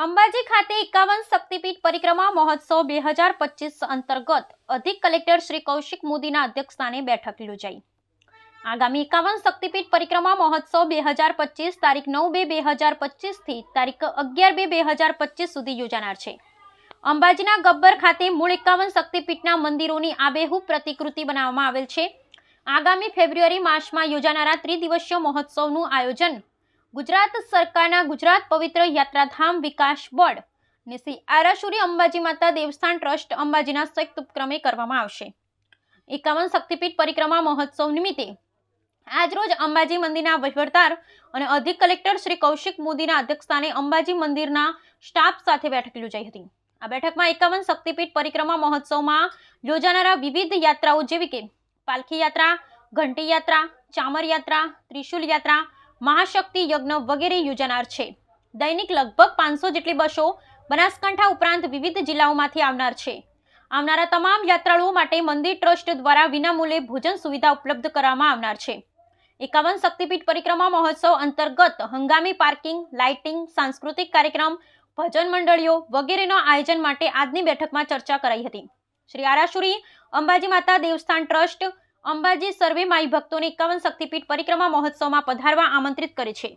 અંબાજી ખાતે એકાવન શક્તિપીઠ પરિક્રમા મહોત્સવ બે હજાર પચીસ અંતર્ગત અધિક કલેક્ટર શ્રી કૌશિક મોદીના અધ્યક્ષસ્થાને બેઠક યોજાઈ. આગામી એકાવન શક્તિપીઠ પરિક્રમા મહોત્સવ બે હજાર પચીસ તારીખ નવ બે બે હજાર પચીસથી તારીખ અગિયાર બે બે હજાર પચીસ સુધી યોજાનાર છે. અંબાજીના ગબ્બર ખાતે મૂળ એકાવન શક્તિપીઠના મંદિરોની આબેહૂબ પ્રતિકૃતિ બનાવવામાં આવેલ છે. આગામી ફેબ્રુઆરી માસમાં યોજાનારા ત્રિદિવસીય મહોત્સવનું આયોજન ગુજરાત સરકારના ગુજરાત પવિત્ર યાત્રાધામ વિકાસ બોર્ડ ને શ્રી આરાશુરી અંબાજી માતા દેવસ્થાન ટ્રસ્ટ અંબાજીના સંયુક્ત ઉપક્રમે કરવામાં આવશે. એકાવન શક્તિપીઠ પરિક્રમા મહોત્સવ નિમિત્તે આજરોજ અંબાજી મંદિરના વહીવટદાર અને અધિક કલેક્ટર શ્રી કૌશિક મોદીના અધ્યક્ષસ્થાને અંબાજી મંદિરના સ્ટાફ સાથે બેઠક યોજાઈ હતી. આ બેઠકમાં એકાવન શક્તિપીઠ પરિક્રમા મહોત્સવમાં યોજાનારા વિવિધ યાત્રાઓ જેવી કે પાલખી યાત્રા, ઘંટી યાત્રા, ચામર યાત્રા, ત્રિશુલ યાત્રા મહાશક્તિ યજ્ઞ વગેરે યોજાનાર છે. દૈનિક લગભગ પાંચસો જેટલી બસો બનાસકાંઠા ઉપરાંત વિવિધ જિલ્લાઓમાંથી આવનાર છે. આવનારા તમામ યાત્રાળુઓ માટે મંદિર ટ્રસ્ટ દ્વારા વિનામૂલ્યે ભોજન સુવિધા ઉપલબ્ધ કરવામાં આવનાર છે. એકાવન શક્તિપીઠ પરિક્રમા મહોત્સવ અંતર્ગત હંગામી પાર્કિંગ, લાઇટિંગ, સાંસ્કૃતિક કાર્યક્રમ, ભજન મંડળીઓ વગેરેના આયોજન માટે આજની બેઠકમાં ચર્ચા કરાઈ હતી. શ્રી આરાશુરી અંબાજી માતા દેવસ્થાન ટ્રસ્ટ અંબાજી સર્વે માઈ ભક્તોને એકાવન શક્તિપીઠ પરિક્રમા મહોત્સવમાં પધારવા આમંત્રિત કરે છે.